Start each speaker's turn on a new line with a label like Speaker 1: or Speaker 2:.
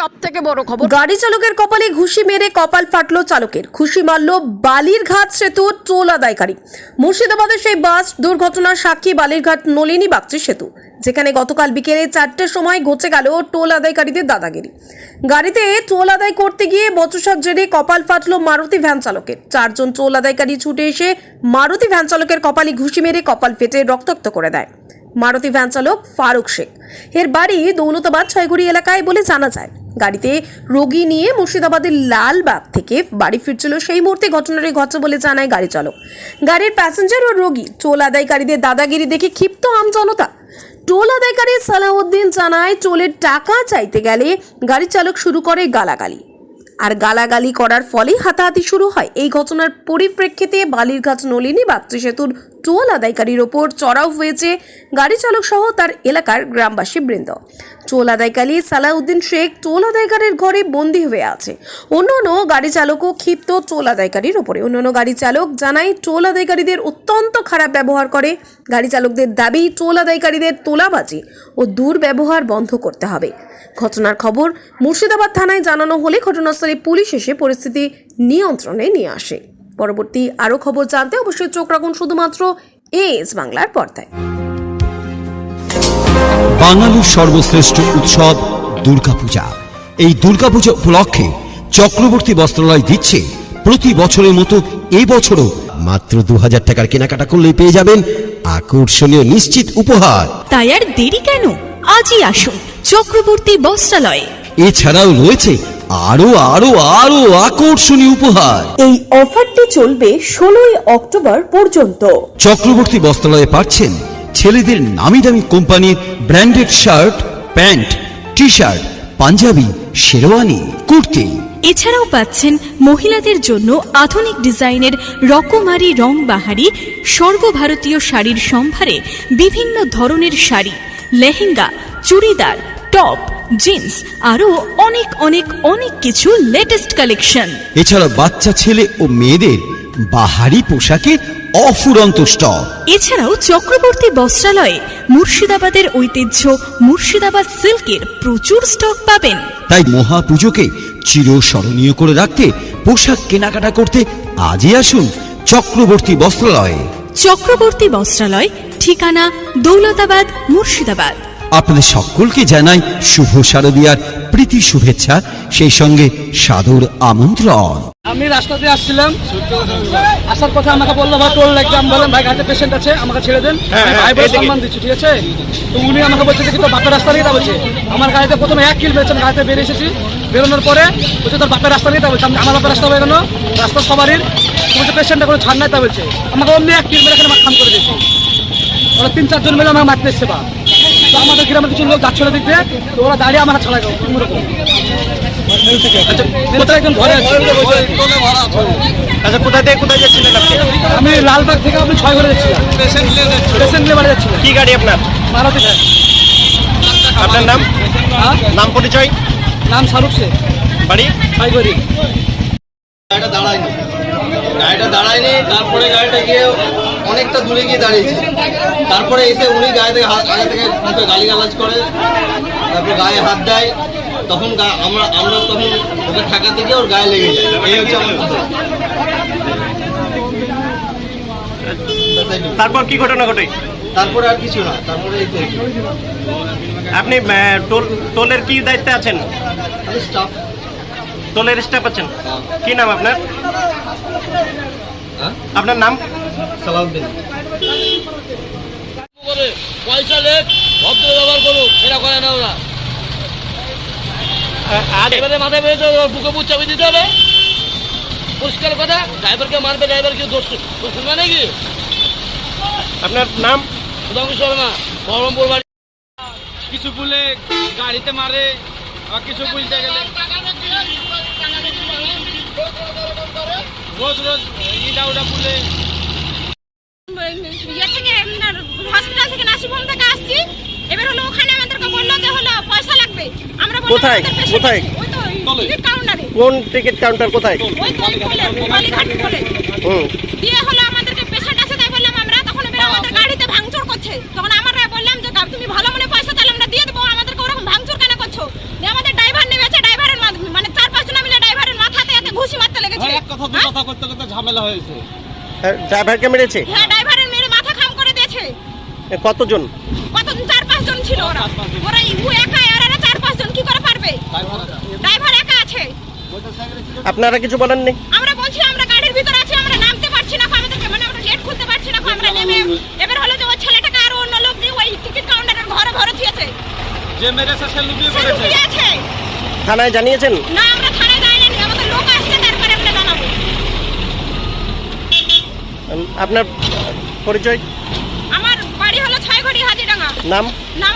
Speaker 1: সব থেকে বড় খবর?
Speaker 2: গাড়ি চালকের কপালে ঘুষি মেরে কপাল ফাটলো চালকের। খুশি মারল বালিরঘাট সেতু টোল আদায়কারী। মুর্শিদাবাদের সেই বাস দুর্ঘটনার সাক্ষী বালিরঘাট নলিনী বাগচি সেতু, যেখানে গতকাল বিকেলে চারটের সময় ঘটে গেল টোল আদায়কারীদের দাদাগিরি। গাড়িতে টোল আদায় করতে গিয়ে বচসার জেরে কপাল ফাটলো মারুতি ভ্যান চালকের। চারজন টোল আদায়কারী ছুটে এসে মারুতি ভ্যান চালকের কপালে ঘুষি মেরে কপাল ফেটে রক্তাক্ত করে দেয়। মারুতি ভ্যান চালক ফারুক শেখ। এর বাড়ি দৌলতাবাদ, ছয়গুড়ি এলাকায় বলে জানা যায়। গাড়িতে রোগী নিয়ে মুর্শিদাবাদের লালবাগ থেকে বাড়ি ফিরছিল সেই মুহূর্তে ঘটনাটি ঘটছে বলে জানায় গাড়ি চালক। গাড়ির প্যাসেঞ্জার ও রোগী টোল আদায়কারীদের দাদাগিরি দেখে ক্ষিপ্ত আম জনতা। টোল আদায়কারী সালাউদ্দিন জানায়, টোলের টাকা চাইতে গেলে গাড়ি চালক শুরু করে গালাগালি। আর গালাগালি করার ফলেই হাতাহাতি শুরু হয়। এই ঘটনার পরিপ্রেক্ষিতে বালির বালিরঘাট নলিনী বাগচি সেতুর টোল আদায়কারীর ওপর চড়াও হয়েছে গাড়ি চালক সহ তার এলাকার গ্রামবাসী বৃন্দ। টোল আদায়কারী সালাউদ্দিন শেখ টোল আদায়কারীর ঘরে বন্দী হয়ে আছে। অন্যান্য গাড়ি চালকও ক্ষিপ্ত টোল আদায়কারীর ওপরে। অন্যান্য গাড়ি চালক জানায়, টোল আদায়কারীদের অত্যন্ত খারাপ ব্যবহার করে। গাড়ি চালকদের দাবি, টোল আদায়কারীদের তোলাবাজি ও দুর্ব্যবহার বন্ধ করতে হবে। ঘটনার খবর মুর্শিদাবাদ থানায় জানানো হলে ঘটনাস্থলে পুলিশ এসে পরিস্থিতি নিয়ন্ত্রণে নিয়ে আসে। পরবর্তী আরও খবর জানতে অবশ্যই চোখ রাখুন শুধুমাত্র এস বাংলার পর্দায়।
Speaker 3: বাঙালির সর্বশ্রেষ্ঠ উৎসব দুর্গাপূজা। এই দুর্গাপূজা উপলক্ষে চক্রবর্তী বস্ত্রালয় দিচ্ছে প্রতি বছরের মতো এবছরও মাত্র দু হাজার টাকার কেনাকাটা করলেই পেয়ে যাবেন আকর্ষণীয় নিশ্চিত উপহার।
Speaker 4: তাই আর দেরি কেন? আজই আসুন চক্রবর্তী বস্ত্রালয়ে।
Speaker 3: এছাড়াও রয়েছে আরও আরও আরও আকর্ষণীয় উপহার।
Speaker 5: এই অফারটি চলবে ষোলোই অক্টোবর পর্যন্ত।
Speaker 3: চক্রবর্তী বস্ত্রালয়ে পাচ্ছেন ছেলেদের নামি দামি কোম্পানির branded shirt pant T shirt panjabi sherwani kurti.
Speaker 4: এছাড়াও পাচ্ছেন মহিলাদের জন্য আধুনিক ডিজাইনের রকমারি রং বাহারি সর্বভারতীয় শাড়ির সম্ভারে বিভিন্ন ধরনের শাড়ি লেহেঙ্গা চুড়িদার টপ জিন্স আরও অনেক অনেক অনেক কিছু লেটেস্ট কালেকশন
Speaker 3: এছাড়া বাচ্চা ছেলে ও মেয়েদের বাহারি পোশাকের অফুরন্ত স্টক
Speaker 4: এছাড়াও চক্রবর্তী বস্ত্রালয়ে মুর্শিদাবাদের ঐতিহ্য মুর্শিদাবাদ সিল্কের প্রচুর স্টক পাবেন।
Speaker 3: তাই মহাপুজোকে চিরস্মরণীয় করে রাখতে পোশাক কেনাকাটা করতে আজই আসুন চক্রবর্তী বস্ত্রালয়ে।
Speaker 4: চক্রবর্তী বস্ত্রালয় ঠিকানা দৌলতাবাদ মুর্শিদাবাদ।
Speaker 3: আপনাদের সকলকে জানাই শুভ শারদিয়ার প্রীতি শুভেচ্ছা সেই সঙ্গে সাদর আমন্ত্রণ।
Speaker 6: আমি রাস্তা দিয়ে আসছিলাম। আসার পথে আমাকে বলল ভাই টোল লাগবে আমি বললাম ভাই গাড়িতে পেশেন্ট আছে আমাকে ছেড়ে দেন। আমি ভাই বলে সম্মান দিচ্ছি ঠিক আছে? তো উনি আমাকে বলছে যে তোর বাপের রাস্তা নিয়ে তা বলছে আমার গাড়িতে প্রথমে এক কিল আমি গাড়িতে বেরিয়ে এসেছি। বেরোনোর পরে বলছে তোর বাপের রাস্তা নিয়ে বলছে আমার বাপের রাস্তা হয়ে গেল রাস্তা সবারই। বলছে পেশেন্টটা কোনো ছাড় নাই তা বলছে আমাকে অমনি এক কিল মেরে এখানে আমার খাম করে দিয়েছে। ওরা তিন চারজন মিলে আমাকে মারতে এসছে বা তো আমাদের গ্রামের কিছু লোক যাচ্ছিল দিয়ে তো ওরা দাঁড়িয়ে আমার ছাড়া গেল কোথায় একজন ঘরে আছে?
Speaker 7: আচ্ছা কোথা থেকে কোথায় যাচ্ছিলেন আপনি?
Speaker 6: আমি লালবাগ থেকে আপনি ছয় ঘরে যাচ্ছিলাম। পেশেন্ট বাড়ি যাচ্ছিলাম।
Speaker 7: কি গাড়ি আপনার?
Speaker 6: মারুতি ভ্যান।
Speaker 7: আপনার নাম?
Speaker 6: হ্যাঁ?
Speaker 7: নাম পরিচয়?
Speaker 6: নাম শাহরুখ শেখ।
Speaker 7: বাড়ি?
Speaker 6: ছয় ঘড়ি
Speaker 8: গাড়িটা দাঁড়ায়নি। গাড়িটা দাঁড়ায়নি তারপরে গাড়িটা গিয়ে অনেকটা দূরে গিয়ে দাঁড়িয়েছে। তারপরে এসে উনি গায়ে থেকে হাত আগে থেকে মুখে গালি গালাজ করে তারপরে গায়ে হাত দেয়। তখন আমরা আমরা তখন ওকে ঠেকাতে গিয়ে ওর গায়ে লেগে যায়। এই হচ্ছে আমার কথা।
Speaker 7: তারপর কি ঘটনা ঘটে?
Speaker 8: তারপরে আর কিছু না তারপরে এই
Speaker 7: আপনি টোল টোলের কি দায়িত্বে আছেন?
Speaker 8: আমি স্টাফ
Speaker 7: টোলের স্টাফ আছেন। কি নাম আপনার?
Speaker 8: হ্যাঁ?
Speaker 7: আপনার নাম?
Speaker 8: সালাউদ্দিন।
Speaker 6: পয়সা লেখ ভদ্র ব্যবহার করুক সেটা করে না ওরা।
Speaker 7: আর
Speaker 6: এবারে মাথায় বেড়েছে বুকে বুক চাবি দিতে হবে। পরিষ্কার কথা ড্রাইভারকে মারবে ড্রাইভার কি দোষ শুনবে নাকি
Speaker 7: আপনার নাম?
Speaker 6: সুদাঙ্কু শর্মা বহরমপুর বাড়ি। কিছু বলে গাড়িতে মারে আর কিছু বলতে গেলে। রোজ রোজ ইটা ওটা বলে
Speaker 9: ইয়ে থেকে হসপিটাল থেকে আসছি। এবার হলো ওখানে আমাদেরকে বলল যে হলো পয়সা লাগবে। আমরা
Speaker 7: কোথায়?
Speaker 9: আমাদের
Speaker 7: কোথায়?
Speaker 9: ওই তো কাউন্টারে।
Speaker 7: কোন টিকিট কাউন্টার কোথায়?
Speaker 9: ওই বালিঘাট বলে
Speaker 7: হুম।
Speaker 9: দিয়ে হলো আমাদেরকে পেশেন্ট আছে তাই বললাম আমরা তখন এবার আমাদের গাড়িতে ভাঙচুর করছে তখন আমরা বললাম যে তুমি ভালো মনে পয়সা তাহলে আমরা দিয়ে দেবো আমাদেরকে ওরকম ভাঙচুর কেন করছ দিয়ে আমাদের ড্রাইভার নেমেছে ড্রাইভার
Speaker 6: সাথে ঝামেলা হয়েছে।
Speaker 7: ড্রাইভারকে মেরেছে?
Speaker 9: হ্যাঁ ড্রাইভারের মেরে মাথা খাম করে দিয়েছে।
Speaker 7: কতজন?
Speaker 9: কতজন চার পাঁচ জন ছিল ওরা। ওরা ইউ একা আর এরা চার পাঁচ জন কি করে পারবে? ড্রাইভার একা। আছে।
Speaker 7: আপনারা কিছু বলেন বলেননি
Speaker 9: আমরা বলছি আমরা গাড়ির ভিতরে আছি আমরা নামতে পারছি না আমাদেরকে মানে আমরা গেট খুলতে পারছি না আমরা নেমে এবার হলো যে ওই ছেলেটাকে আর অন্য লোক দিয়ে ওই টিকিট কাউন্টারের ঘরে ঘরে দিয়েছে।
Speaker 6: যে মেরেছে সে লুকিয়ে
Speaker 9: আছে।
Speaker 7: থানায় জানিয়েছেন?
Speaker 9: না আমরা থানায় যাইনি আমাদের লোক আসছে তারপরে আমরা জানাব
Speaker 7: উম, আপনার পরিচয়?
Speaker 9: আমার বাড়ি হলো ছয়ঘড়ি হাজিডাঙ্গা।
Speaker 7: নাম?
Speaker 9: নাম